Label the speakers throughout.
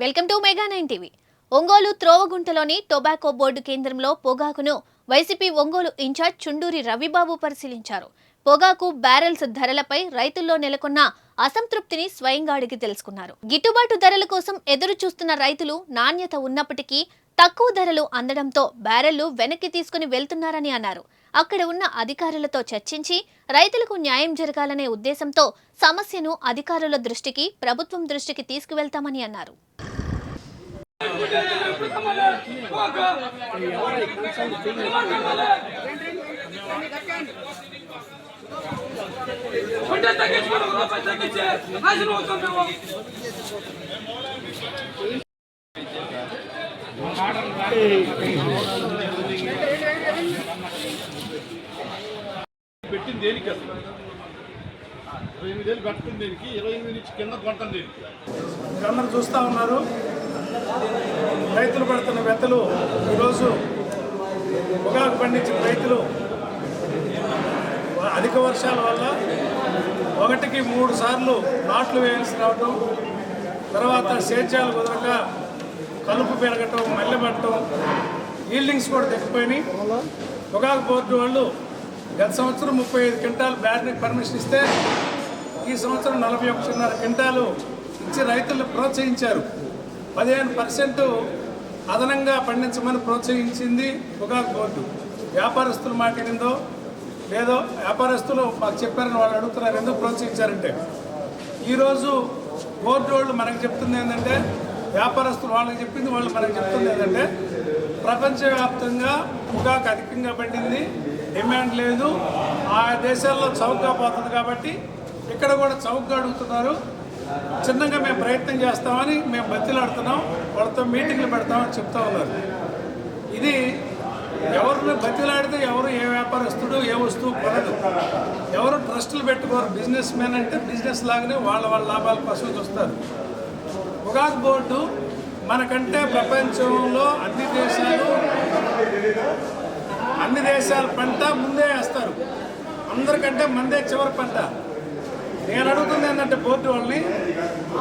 Speaker 1: Welcome to mega nine TV. Ongole త్రోవగుంటలోని tobacco board కేంద్రంలో పొగాకును YCP Ongole incharge Chunduri Ravibabu పరిశీలించారు. పొగాకు బ్యారెల్స్ ధరలపై రైతుల్లో నెలకొన్న అసంతృప్తిని స్వయంగా అడిగి తెలుసుకున్నారు. గిట్టుబాటు ధరల కోసం ఎదురు చూస్తున్న రైతులు నాణ్యత ఉన్నప్పటికీ తక్కువ ధరలు అందడంతో బ్యారెళ్ళు వెనక్కి తీసుకుని వెళ్తున్నారని అన్నారు. అక్కడ ఉన్న అధికారులతో చర్చించి రైతులకు న్యాయం జరగాలనే ఉద్దేశంతో సమస్యను అధికారుల దృష్టికి ప్రభుత్వం దృష్టికి తీసుకువెళ్తామని అన్నారు.
Speaker 2: నాశనం అవుతాం మేము
Speaker 3: పెట్టింది దేనికి అసలు? ఇరవై ఎనిమిది వేలు కట్టుకుని దేనికి? ఇరవై ఎనిమిది నుంచి కింద కొంటాం దేనికి?
Speaker 4: చూస్తా చూస్తూ ఉన్నారు. రైతులు పడుతున్న వెత్తలు ఈరోజు పొగాకు పండించిన రైతులు అధిక వర్షాల వల్ల ఒకటికి మూడు సార్లు నాట్లు వేయాల్సి రావటం తర్వాత సేద్యాలు కుదరక కలుపు పెరగటం మల్లె ఈల్డింగ్స్ కూడా తగ్గిపోయినాయి. పొగాకు బోర్డు వాళ్ళు గత సంవత్సరం ముప్పై ఐదు క్వింటాల్ బ్యాటరీకి పర్మిషన్ ఇస్తే ఈ సంవత్సరం నలభై ఒకటిన్నర క్వింటాలు ఇచ్చి రైతులను ప్రోత్సహించారు. పదిహేను పర్సెంట్ అదనంగా పండించమని ప్రోత్సహించింది పొగాకు బోర్డు. వ్యాపారస్తులు మాట్లాడిందో లేదో వ్యాపారస్తులు మాకు చెప్పారని వాళ్ళు అడుగుతున్నారు ఎందుకు ప్రోత్సహించారంటే. ఈరోజు బోర్డు వాళ్ళు మనకు చెప్తుంది ఏంటంటే వ్యాపారస్తులు వాళ్ళకి చెప్పింది వాళ్ళు మనకు చెప్తుంది ఏంటంటే ప్రపంచవ్యాప్తంగా పొగాకు అధికంగా పడింది డిమాండ్ లేదు ఆ దేశాల్లో చౌకగా పోతుంది కాబట్టి ఇక్కడ కూడా చౌకగా అడుగుతున్నారు. చిన్నగా మేము ప్రయత్నం చేస్తామని మేము బతిలాడుతున్నాం. వాళ్ళతో మీటింగ్లు పెడతామని చెప్తా ఉన్నారు. ఇది ఎవరిని బతిలాడితే ఎవరు ఏ వ్యాపారస్తుడు ఏ వస్తువు కొనదు ఎవరు ట్రస్టులు పెట్టుకోరు. బిజినెస్ మ్యాన్ అంటే బిజినెస్ లాగానే వాళ్ళ వాళ్ళ లాభాల కోసం చూస్తారు. పొగాకు బోర్డు మనకంటే ప్రపంచంలో అన్ని దేశాలు అన్ని దేశాల పంట ముందే వేస్తారు. అందరికంటే మందే చివరి పంట. నేను అడుగుతుంది ఏంటంటే బోర్డు వాళ్ళని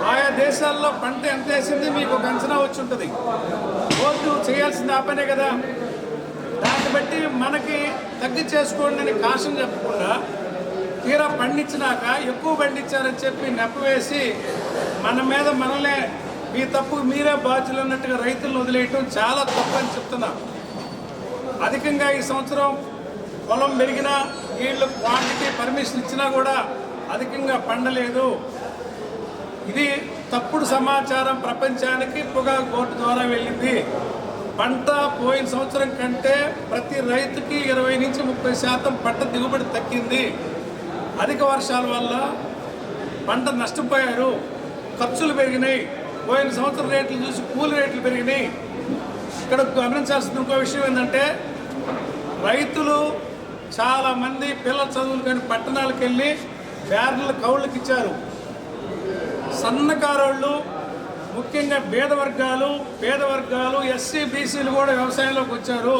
Speaker 4: ఆయా దేశాల్లో పంట ఎంత వేసింది మీకు ఒక అంచనా వచ్చి ఉంటుంది బోర్డు చేయాల్సింది ఆ పనే కదా. దాన్ని బట్టి మనకి తగ్గించేసుకోండి అని కాషన్ చెప్పకుండా తీరా పండించినాక ఎక్కువ పండించారని చెప్పి నెప్పవేసి మన మీద మనలే మీ తప్పు మీరే బాధ్యులు అన్నట్టుగా రైతులను వదిలేయటం చాలా తప్పు అని చెప్తున్నా. అధికంగా ఈ సంవత్సరం పొలం పెరిగినా వీళ్ళు క్వాంటిటీ పర్మిషన్ ఇచ్చినా కూడా అధికంగా పండలేదు. ఇది తప్పుడు సమాచారం ప్రపంచానికి పొగా కోర్టు ద్వారా వెళ్ళింది. పంట పోయిన సంవత్సరం కంటే ప్రతి రైతుకి ఇరవై నుంచి ముప్పై శాతం పంట దిగుబడి తగ్గింది. అధిక వర్షాల వల్ల పంట నష్టపోయారు. ఖర్చులు పెరిగినాయి. పోయిన సంవత్సరం రేట్లు చూసి కూలి రేట్లు పెరిగినాయి. ఇక్కడ గమనించాల్సిన ఇంకో విషయం ఏంటంటే రైతులు చాలామంది పిల్లల చదువులు కానీ పట్టణాలకు వెళ్ళి బ్యారెల్ కౌళ్ళకి ఇచ్చారు. సన్నకారోళ్ళు ముఖ్యంగా పేద వర్గాలు పేద వర్గాలు ఎస్సీ బీసీలు కూడా వ్యవసాయంలోకి వచ్చారు.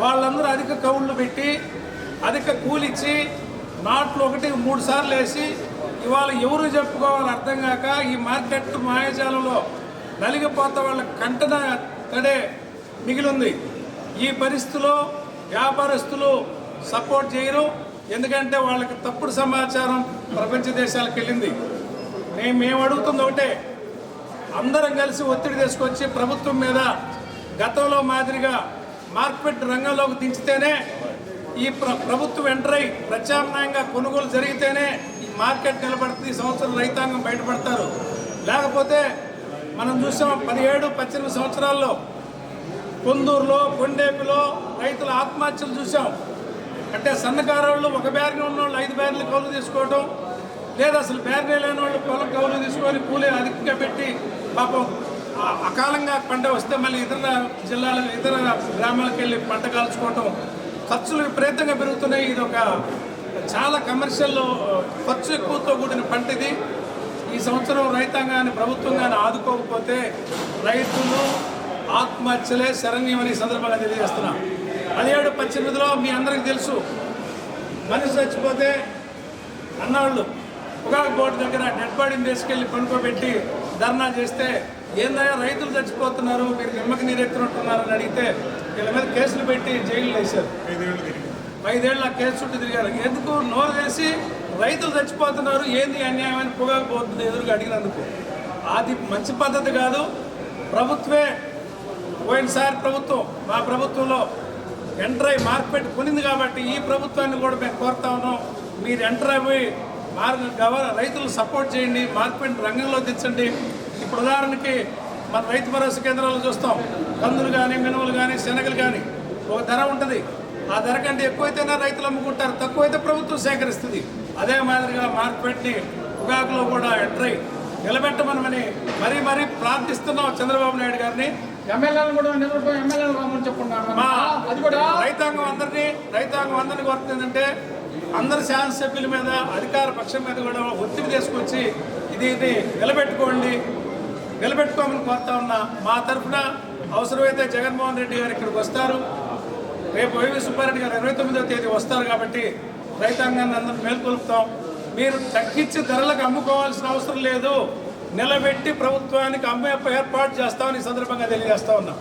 Speaker 4: వాళ్ళందరూ అధిక కౌళ్ళు పెట్టి అధిక కూలిచ్చి నాట్లు ఒకటి మూడు సార్లు వేసి ఇవాళ ఎవరు చెప్పుకోవాలో అర్థం కాక ఈ మార్కెట్ మాయాజాలంలో నలిగిపోతే వాళ్ళ కంటన తడే మిగిలింది. ఈ పరిస్థితిలో వ్యాపారస్తులు సపోర్ట్ చేయరు. ఎందుకంటే వాళ్ళకి తప్పుడు సమాచారం ప్రపంచ దేశాలకు వెళ్ళింది. మేము మేము అడుగుతుంది ఒకటే అందరం కలిసి ఒత్తిడి తీసుకొచ్చి ప్రభుత్వం మీద గతంలో మాదిరిగా మార్కెట్ రంగంలోకి దించితేనే ఈ ప్ర ప్రభుత్వం ఎంటర్ అయి ప్రత్యామ్నాయంగా కొనుగోలు జరిగితేనే ఈ మార్కెట్ నిలబడుతుంది ఈ సంవత్సరం రైతాంగం బయటపడతారు. లేకపోతే మనం చూసాం పదిహేడు పద్దెనిమిది సంవత్సరాల్లో కొందూరులో కొండేపిలో రైతుల ఆత్మహత్యలు చూసాం. అంటే సన్నకారు ఒక బ్యారెన్ ఉన్న వాళ్ళు ఐదు బ్యారెన్లు కౌలు తీసుకోవడం లేదా అసలు బ్యారెన్ లేని వాళ్ళు పొలం కౌలు తీసుకొని కూలీ అధికంగా పెట్టి పాపం అకాలంగా పంట వస్తే మళ్ళీ ఇతర జిల్లాల ఇతర గ్రామాలకు వెళ్ళి పంట కాల్చుకోవటం ఖర్చులు విపరీతంగా పెరుగుతున్నాయి. ఇది ఒక చాలా కమర్షియల్ ఖర్చు ఎక్కువతో కూడిన పంట ఇది. ఈ సంవత్సరం రైతాంగాన్ని ప్రభుత్వం కానీ ఆదుకోకపోతే రైతులు ఆత్మహత్యలే శరణ్యమని అని సందర్భంగా తెలియజేస్తున్నాం. పదిహేడు పద్దెనిమిదిలో మీ అందరికీ తెలుసు. మనిషి చచ్చిపోతే అన్నవాళ్ళు పొగాకు బోర్డు దగ్గర డెడ్ బాడీని తీసుకెళ్ళి పనుకోబెట్టి ధర్నా చేస్తే ఏందయ్యా రైతులు చచ్చిపోతున్నారు మీరు నిమ్మకి నీరెత్తుకుంటున్నారు అని అడిగితే వీళ్ళ మీద కేసులు పెట్టి జైలు వేశారు. ఐదేళ్ళు ఆ కేసు చుట్టూ తిరిగారు. ఎందుకు? నోరు వేసి రైతులు చచ్చిపోతున్నారు ఏంది అన్యాయం అని పొగాకు పోతుంది ఎదురుగా అడిగినందుకు. అది మంచి పద్ధతి కాదు. ప్రభుత్వే పోయినసారి ప్రభుత్వం మా ప్రభుత్వంలో ఎంట్రై అయి మార్కెట్ కొనింది కాబట్టి ఈ ప్రభుత్వాన్ని కూడా మేము కోరుతా ఉన్నాం. మీరు ఎంట్రై పోయి మార్గ గవర్ రైతులు సపోర్ట్ చేయండి మార్కెట్ రంగంలో తెచ్చండి ఇప్పుడు ఉదాహరణకి మన రైతు భరోసా కేంద్రాలు చూస్తాం. కందులు కానీ మినుములు కానీ శనగలు కానీ ఒక ధర ఉంటుంది. ఆ ధర కంటే ఎక్కువైతేనే రైతులు అమ్ముకుంటారు. తక్కువైతే ప్రభుత్వం సేకరిస్తుంది. అదే మాదిరిగా మార్కెట్ని ఉగాకులో కూడా ఎంట్రై నిలబెట్టమనమని మరీ మరీ ప్రార్థిస్తున్నాం చంద్రబాబు నాయుడు గారిని.
Speaker 5: ఎమ్మెల్యేలు కూడా ఎమ్మెల్యేలు రమ్మని చెప్పుకున్నాను.
Speaker 4: మా
Speaker 5: అది కూడా
Speaker 4: రైతాంగం అందరినీ రైతాంగం అందరినీ కోరుతుందంటే అందరి శాసనసభ్యుల మీద అధికార పక్షం మీద కూడా ఒత్తిడి తీసుకొచ్చి ఇది ఇది నిలబెట్టుకోండి. నిలబెట్టుకోమని కోరుతా ఉన్నా మా తరఫున అవసరమైతే జగన్మోహన్ రెడ్డి గారు ఇక్కడికి వస్తారు. రేపు వైవి సుబ్బారెడ్డి గారు ఇరవై తొమ్మిదో తేదీ వస్తారు కాబట్టి రైతాంగాన్ని అందరిని మేల్కొల్పుతాం. మీరు తగ్గించి ధరలకు అమ్ముకోవాల్సిన అవసరం లేదు. నిలబెట్టి ప్రభుత్వానికి అమ్మే ఏర్పాటు చేస్తామని ఈ సందర్భంగా తెలియజేస్తా ఉన్నాం.